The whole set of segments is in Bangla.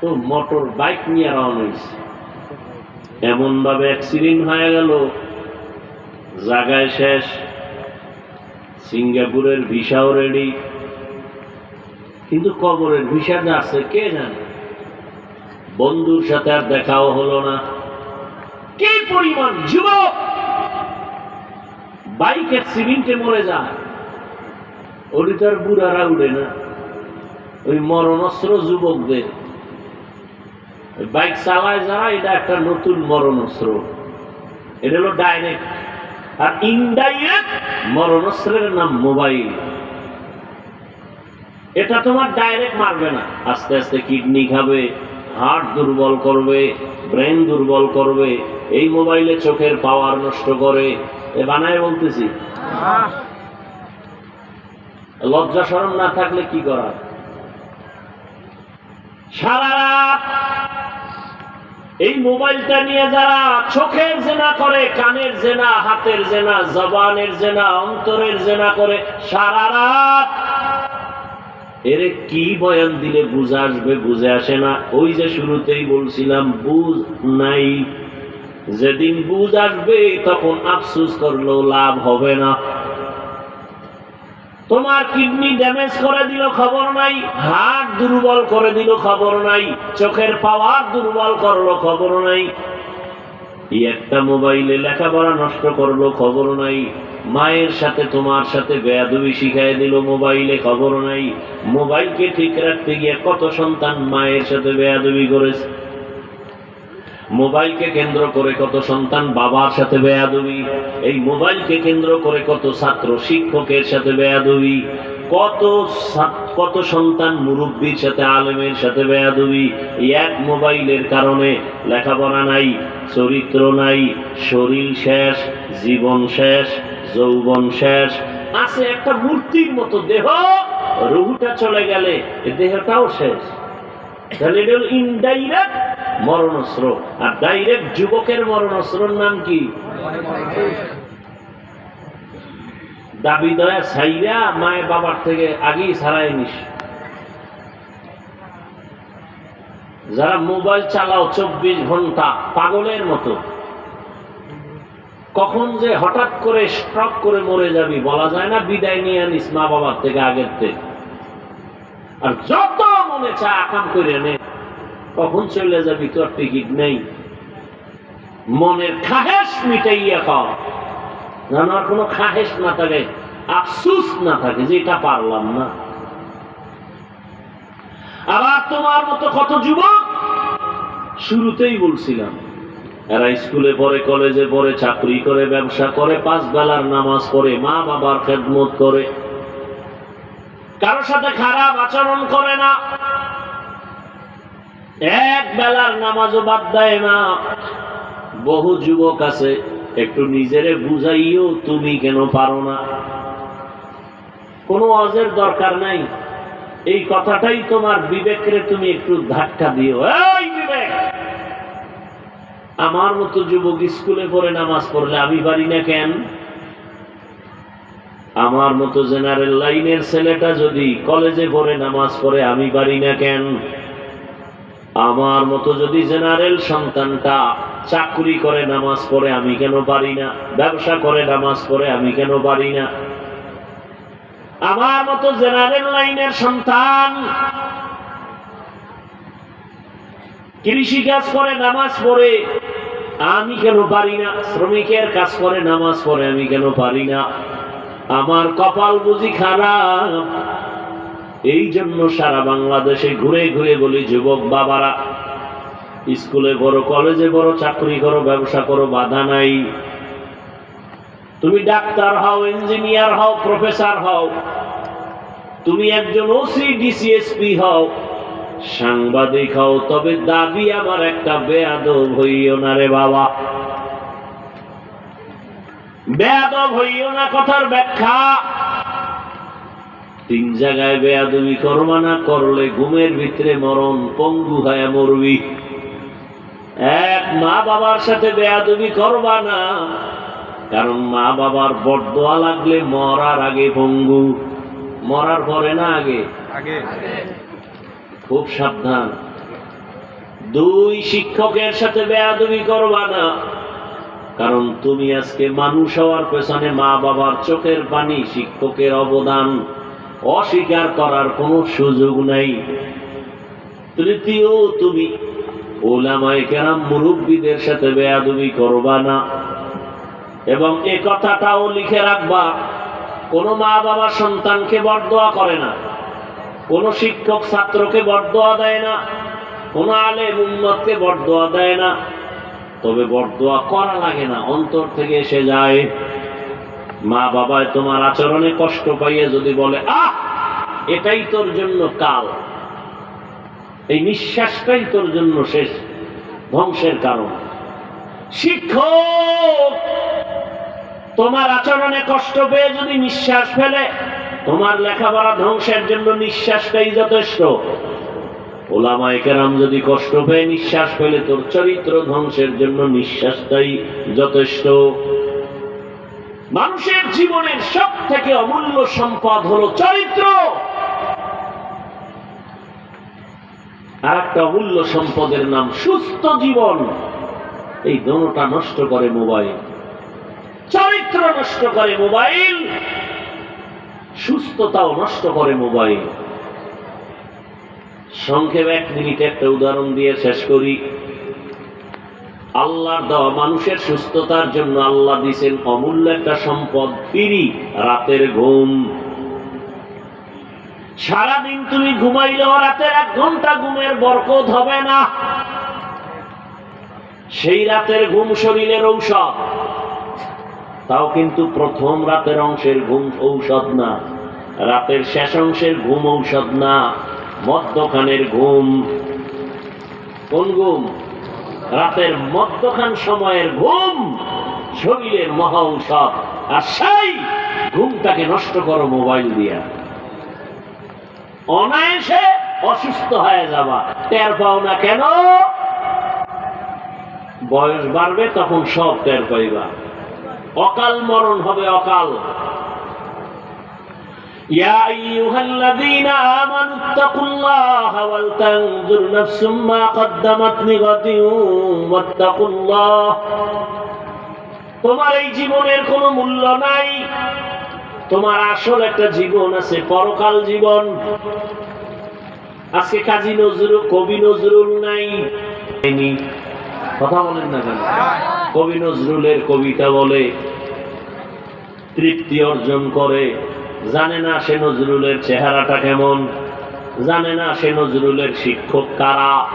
তো মোটর বাইক নিয়ে রওনা হয়েছে। এমন ভাবে অ্যাক্সিডেন্ট হয়ে গেল, জায়গায় শেষ, সিঙ্গাপুরের ভিসাও রেডি কিন্তু কবরের ভিসাটা আছে কে জানে? বন্ধুর সাথে আর দেখাও হলো না। কি পরিমাণ যুবক! বাইক অ্যাক্সিডেন্টে মরে যায়। ওটি তো আর বুড়ারা উঠে না। ওই মরণস্ত্র যুবকদের। বাইক চালায় যারা এটা একটা নতুন মরণস্ত্র এটা হলো ডাইরেক্ট আর ইনডাইরেক্ট মরণস্ত্রের নাম মোবাইল এটা তোমার ডাইরেক্ট মারবে না। আস্তে আস্তে কিডনি খাবে হার্ট দুর্বল করবে ব্রেন দুর্বল করবে, এই মোবাইলে চোখের পাওয়ার নষ্ট করে। এ বানায় বলতেছি। লজ্জা সরম না থাকলে কি করা? সারা রাত এই মোবাইলটা নিয়ে যারা চোখের জেনা করে, কানের জেনা, হাতের জেনা, জবানের জেনা, অন্তরের জেনা করে, সারা রাত এরে কি বয়ান দিলে বুঝে আসবে, বুঝে আসে না। ওই যে শুরুতেই বলছিলাম, বুঝ নাই। যেদিন বুঝ আসবে, তখন আফসুস করলেও লাভ হবে না। তোমার কিডনি ড্যামেজ করে দিল খবর নাই হার্ট দুর্বল করে দিল খবর নাই, চোখের পাওয়ার দুর্বল করল খবর নাই। একটা মোবাইলে লেখাপড়া নষ্ট করল খবর নাই, মায়ের সাথে তোমার সাথে বেয়াদবি শিখাই দিল মোবাইলে খবর নাই। মোবাইলকে ঠিক রাখতে গিয়ে কত সন্তান মায়ের সাথে বেয়াদবি করেছে। মোবাইলকে কেন্দ্র করে কত সন্তান বাবার সাথে বেয়াদবি, এই মোবাইলকে কেন্দ্র করে কত ছাত্র শিক্ষকের সাথে বেয়াদবি, কত কত সন্তান মুরব্বীর সাথে আলেমের সাথে বেয়াদবি এক মোবাইলের কারণে লেখাপড়া নাই, চরিত্র নাই, শরীর শেষ, জীবন শেষ, যৌবন শেষ, আছে একটা মূর্তির মতো দেহ, রুহুটা চলে গেলে দেহটাও শেষ। তাহলে ইনডাইরেক্ট মরণস্ত্র। আর ডাইরেক্ট যুবকের নাম কি? দাবি দয়া মায়ের বাবার থেকে আগেই নিস। যারা মোবাইল চালাও চব্বিশ ঘণ্টা, পাগলের মতো। কখন যে হঠাৎ করে স্ট্রক করে মরে যাবি, বলা যায় না, বিদায় নিয়ে আনিস মা বাবার থেকে আগের থেকে। আর যত মনে চায় আকাম করে নে। কখন চলে যাবি? তোর টিকিট নেই। মনের খাহেস মিটাইয়া খাও আর কোনো খাহেস না থাকে, আফসুস না থাকে যে এটা পারলাম না। আবার তোমার মতো কত যুবক? শুরুতেই বলছিলাম, এরা স্কুলে পড়ে, কলেজে পড়ে, চাকরি করে, ব্যবসা করে, পাঁচ বেলার নামাজ পড়ে, মা বাবার খেদমত করে। কারোর সাথে খারাপ আচরণ করে না। এক বেলার নামাজও বাদ দেয় না। বহু যুবক আছে, একটু নিজেরে বুঝাইও তুমি কেন পারো না। কোনো অজের দরকার নাই। এই কথাটাই তোমার বিবেকরে তুমি একটু ধাক্কা দিও। বিবেক! আমার মতো যুবক স্কুলে পড়ে নামাজ পড়লে আমি পারি না কেন? আমার মতো জেনারেল লাইনের ছেলেটা যদি কলেজে পড়ে নামাজ পড়ে আমি পারি না কেন? আমার মতো যদি জেনারেল সন্তানটা চাকরি করে নামাজ পড়ে, আমি কেন পারি না? ব্যবসা করে নামাজ পড়ে, আমি কেন পারি না? আমার মতো জেনারেল লাইনের সন্তান কৃষি কাজ করে, নামাজ পড়ে, আমি কেন পারি না? শ্রমিকের কাজ করে, নামাজ পড়ে, আমি কেন পারি না? আমার কপাল বুঝি খারাপ। এই জন্য সারা বাংলাদেশে ঘুরে ঘুরে বলি, যুবক বাবারা, স্কুলে বড় কলেজে বড় চাকরি করো, ব্যবসা করো, বাধা নাই। তুমি ডাক্তার হও, ইঞ্জিনিয়ার হও, প্রফেসর হও, তুমি একজন ওসি ডিসিএসপি হও, সাংবাদিক হও, তবে দাবি আমার একটা বেয়াদব হইও না রে বাবা। বেয়াদব হইও না কথার ব্যাখ্যা। তিন জায়গায় বেয়াদবি করবা না করলে ঘুমের ভিতরে মরণ পঙ্গু হয়ে মরবি। এক মা বাবার সাথে বেয়াদবি করবা না কারণ মা বাবার বটদোয়া লাগলে মরার আগে পঙ্গু। মরার পরে না আগে? আগে। খুব সাবধান। দুই শিক্ষকের সাথে বেয়াদবি করবা না কারণ তুমি আজকে মানুষ হওয়ার পেছনে মা বাবার চোখের পানি শিক্ষকের অবদান। অস্বীকার করার কোনো সুযোগ নাই। তৃতীয়, তুমি ওলামায় কেরাম মুরব্বীদের সাথে বেয়াদবি করবা না এবং এ কথাটাও লিখে রাখবা, কোনো মা বাবা সন্তানকে বরদোয়া করে না, কোনো শিক্ষক ছাত্রকে বরদোয়া দেয় না, কোনো আলেম উন্মতকে বরদোয়া দেয় না। তবে বরদোয়া করা লাগে না, অন্তর থেকে এসে যায়। মা বাবায় তোমার আচরণে কষ্ট পাইয়ে যদি বলে, আহ, এটাই তোর জন্য কাল। এই নিঃশ্বাসটাই তোর জন্য শেষ ধ্বংসের কারণ। শিক্ষক, তোমার আচরণে কষ্ট পেয়ে যদি নিঃশ্বাস ফেলে, তোমার লেখাপড়া ধ্বংসের জন্য নিঃশ্বাসটাই যথেষ্ট। ওলামায় কেরাম যদি কষ্ট পেয়ে নিঃশ্বাস ফেলে, তোর চরিত্র ধ্বংসের জন্য নিঃশ্বাসটাই যথেষ্ট। মানুষের জীবনের সব থেকে অমূল্য সম্পদ হলো চরিত্র। আর একটা অমূল্য সম্পদের নাম সুস্থ জীবন। এই দোনোটা নষ্ট করে মোবাইল। চরিত্র নষ্ট করে মোবাইল। সুস্থতাও নষ্ট করে মোবাইল। সংক্ষেপে এক মিনিট একটা উদাহরণ দিয়ে শেষ করি। আল্লাহর দেওয়া মানুষের সুস্থতার জন্য আল্লাহ দিছেন অমূল্য একটা সম্পদ, ফিরি, রাতের ঘুম। সারাদিন তুমি ঘুমাইলেও রাতের এক ঘণ্টা ঘুমের বরকত হবে না। সেই রাতের ঘুম শরীরের ঔষধ। তাও কিন্তু প্রথম রাতের অংশের ঘুম ঔষধ না, রাতের শেষ অংশের ঘুম ঔষধ না মদ্যখানের ঘুম। কোন ঘুম? রাতের মদ্যখান সময়ের ঘুম, শরীরের মহা ঔষধ আর সেই ঘুমটাকে নষ্ট করো মোবাইল দিয়া। অনায়াসে অসুস্থ হয়ে যাবা। টের পাও না কেন? বয়স বাড়বে তখন সব টের পাইবা। অকাল মরণ হবে অকাল। يا أيها الذين آمنوا اتقوا الله ولتنظر نفس ما قدمت لغد واتقوا الله তোমার এই জীবনের কোনো মূল্য নাই তোমার আসল একটা জীবন আছে পরকাল জীবন আজকে কাজী নজরুল কবি নজরুল নাই কথা বলেন না কেন কবি নজরুলের কবিতা বলে তৃপ্তি অর্জন করে জানে না সে নজরুলের চেহারাটা কেমন? জানে না সে নজরুলের শিক্ষক কারা?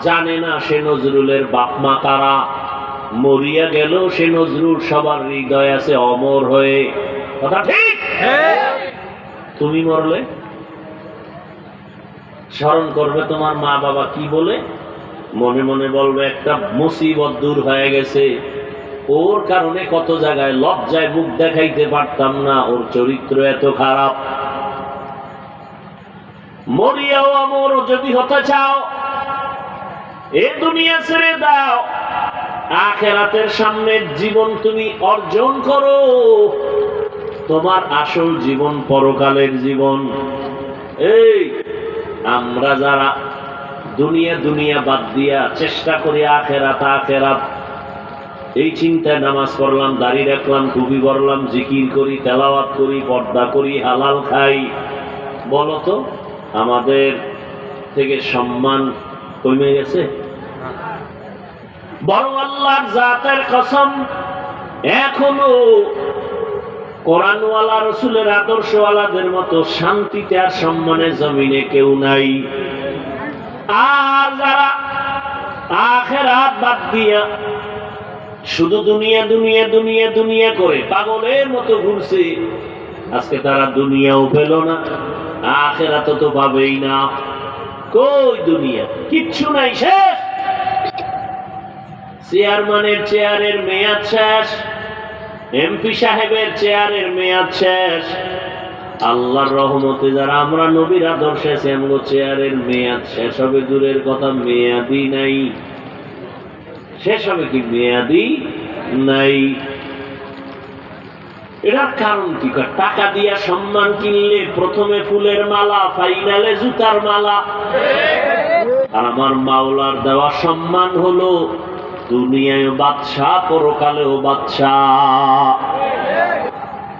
জানে না সে নজরুলের বাপমা কারা? মরিয়া গেল সে নজরুল, সবার হৃদয় আছে অমর হয়ে। কথা ঠিক? তুমি মরলে? স্মরণ করবে তোমার মা বাবা কি বলে? মনে মনে বলবে, একটা মুসিবত দূর হয়ে গেছে। ওর কারণে কত জায়গায় লজ্জায় মুখ দেখাইতে পারতাম না, ওর চরিত্র এত খারাপ। মরিয়াও আমর যদি হতে চাও, এ দুনিয়া ছেড়ে দাও। আখেরাতের সামনে জীবন তুমি অর্জন করো। তোমার আসল জীবন পরকালের জীবন। এই, আমরা যারা দুনিয়া দুনিয়া বাদ দিয়া চেষ্টা করি আখেরাত আখেরাত এই চিন্তায় নামাজ পড়লাম, দাড়ি রাখলাম, টুপি পরলাম, জিকির করি, তেলাওয়াত করি, পর্দা করি, হালাল খাই। বলতো আমাদের থেকে সম্মান কমে গেছে? বরং আল্লাহর জাতের কসম, এখনও কোরআনওয়ালা, রসুলের আদর্শওয়ালাদের মতো শান্তিতে আর সম্মানের জমিনে কেউ নাই। আর যারা আখেরাত বাদ দিয়া শুধু দুনিয়া দুনিয়া দুনিয়া দুনিয়া করে পাগলের মতো ঘুরছে। আজকে তারা দুনিয়াও পেল না আখেরা তো তো পাবেই না। কই দুনিয়া? কিচ্ছু নাই, শেষ। চেয়ারম্যানের চেয়ারের মেয়াদ শেষ, এমপি সাহেবের চেয়ারের মেয়াদ শেষ। আল্লাহর রহমতে যারা আমরা নবীর আদর্শে চেয়ারের মেয়াদ শেষ হবে, দূরের কথা মেয়াদি নাই। শেষ হবে কি মেয়াদি? নাই। এটার কারণ কি? টাকা দিয়া সম্মান কিনলে প্রথমে ফুলের মালা, ফাইনালে জুতার মালা। আর আমার মাওলার দেওয়া সম্মান হলো, দুনিয়ায় বাদশাহ, পরকালেও বাদশাহ।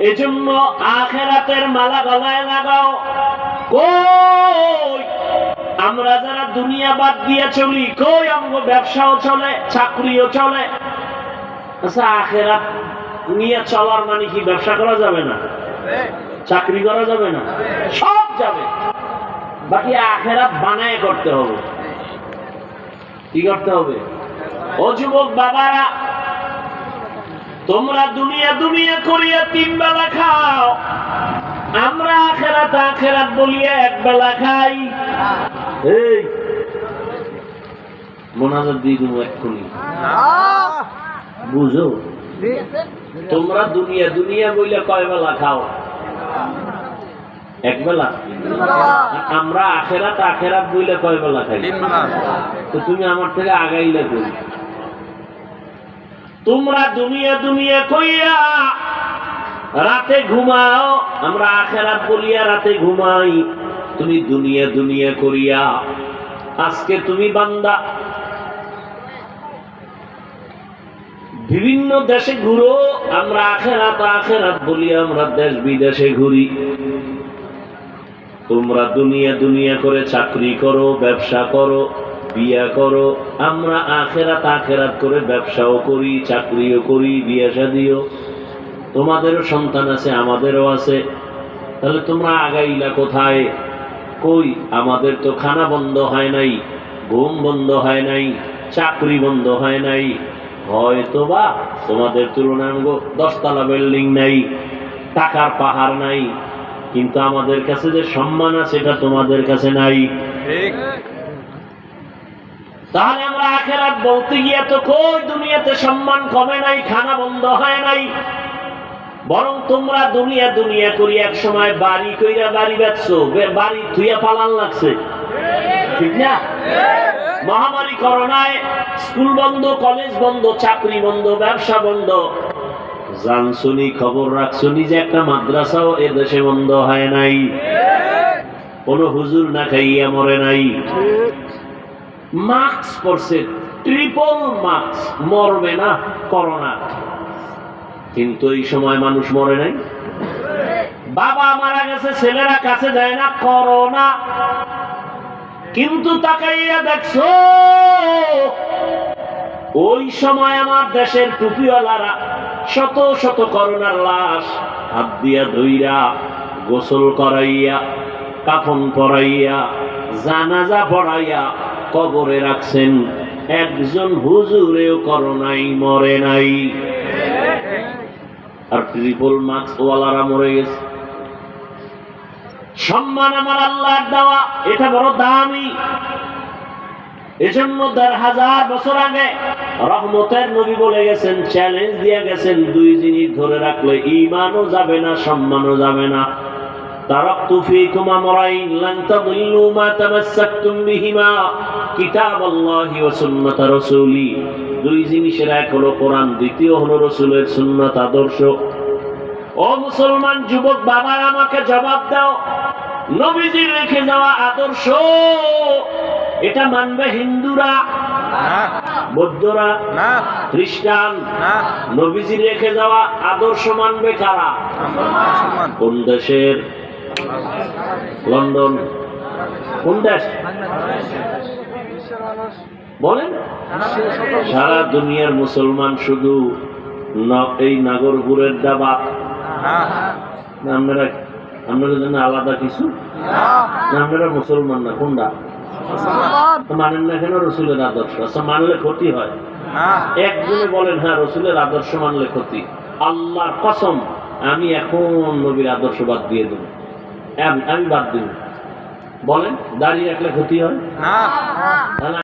এজন্য আখেরাতের মালা গলায় লাগাও। কই? আমরা যারা দুনিয়া বাদ দিয়ে চলি, কই আমগো ব্যবসাও চলে, চাকরিও চলে? আচ্ছা আখেরাত নিয়ে চলার মানে কি ব্যবসা করা যাবে না? চাকরি করা যাবে না? সব যাবে। বাকি আখেরাত বানায় করতে হবে। কি করতে হবে? ও যুবক বাবারা, তোমরা দুনিয়া দুনিয়া করিয়া তিন বেলা খাও। আমরা আখেরাত আখেরাত বলিয়া এক বেলা খাই। এই মোনাজাত দিয়ে দেবো এক্ষুনি। বুঝো? তোমরা দুনিয়া দুনিয়া বইলে কয় বেলা খাও? এক বেলা? আমরা আখেরাত আখেরাত বইলে কয় বেলা খাই? তো তুমি আমার থেকে আগাইলে করি তোমরা দুনিয়া দুনিয়া কইয়া রাতে ঘুমাও আমরা আখেরাত বলিয়া রাতে ঘুমাই। তুমি দুনিয়া দুনিয়া করিয়া, আজকে তুমি বান্দা। বিভিন্ন দেশে ঘুরো, আমরা আখেরাত আখেরাত বলি, আমরা দেশ বিদেশে ঘুরি। তোমরা দুনিয়া দুনিয়া করে চাকরি করো, ব্যবসা করো, বিয়া করো, আমরা আখেরাত আখেরাত করে ব্যবসাও করি, চাকরিও করি, বিয়া শাদিও। তোমাদেরও সন্তান আছে, আমাদেরও আছে। তাহলে তোমরা আগাইলা কোথায়? কই? আমাদের তো খানা বন্ধ হয় নাই ঘুম বন্ধ হয় নাই চাকরি বন্ধ হয় নাই। হয়তো বা তোমাদের তুলনায় দশতলা বিল্ডিং নাই টাকার পাহাড় নাই কিন্তু আমাদের কাছে যে সম্মান আছে সেটা তোমাদের কাছে নাই। তাহলে আমরা আখেরাত বলতে গিয়ে তো কই দুনিয়াতে সম্মান কমে নাই খানা বন্ধ হয় নাই? বরং তোমরা দুনিয়া দুনিয়া করি, এক সময় বাড়ি কইরা বাড়ি বেচছো বাড়ি থুইয়া পালান লাগছে। ঠিক না? মহামারী করোনায় স্কুল বন্ধ, কলেজ বন্ধ, চাকরি বন্ধ, ব্যবসা বন্ধ। জানশুনি খবর রাখছুনি যে একটা মাদ্রাসাও এ দেশে বন্ধ হয় নাই। কোন হুজুর না খাইয়া মরে নাই। মাস্ক পরছে ট্রিপল মাস্ক মরবে না, করোনা। কিন্তু এই সময় মানুষ মরে নাই। বাবা মারা গেছে, ছেলেরা কাছে যায় না করোনা কিন্তু তাকাইয়া দেখছ, ওই সময় আমার দেশের টুপিওয়ালারা শত শত করোনার লাশ হাত দিয়া ধইরা গোসল করাইয়া, কাফন পরাইয়া, জানাজা পড়াইয়া কবরে রাখছেন। একজন হুজুরেও করোনাই মরে নাই। আর ট্রিপল মাস্ক ওয়ালারা মরে গেছে। সম্মান আমার আল্লাহর দেওয়া, এটা বড় দামি। এজন্য দেড় হাজার বছর আগে রহমতের নবী বলে গেছেন চ্যালেঞ্জ দিয়ে গেছেন, দুই জিনিস ধরে রাখলে ইমানও যাবে না, সম্মানও যাবে না। তারাক্তু ফীকুম আমরাইন লান দুই জিনিসের এক হলো কোরআন, দ্বিতীয় হলো রসুলের সুন্নাত, আদর্শ। ও মুসলমান যুবক, বাবা, আমাকে জবাব দাও। নবীজি রেখে যাওয়া আদর্শ, এটা মানবে হিন্দুরা, বৌদ্ধরা, খ্রিস্টান। নবীজি রেখে যাওয়া আদর্শ মানবে কারা? কোন দেশের? লন্ডন। কোন দেশ? বলেন সারা দুনিয়ার মুসলমান শুধু এই নাগরপুরের না আপনারা আপনাদের জন্য আলাদা কিছু? আপনারা মুসলমান না কোনটা? মানেন না কেন রসুলের আদর্শ? আচ্ছা মানলে ক্ষতি হয়। একজনে বলেন হ্যাঁ রসুলের আদর্শ মানলে ক্ষতি। আল্লাহর কসম আমি এখন নবীর আদর্শ বাদ দিয়ে দেবো। আমি- বাদ দেব। বলেন দাঁড়িয়ে রাখলে ক্ষতি হয়? না।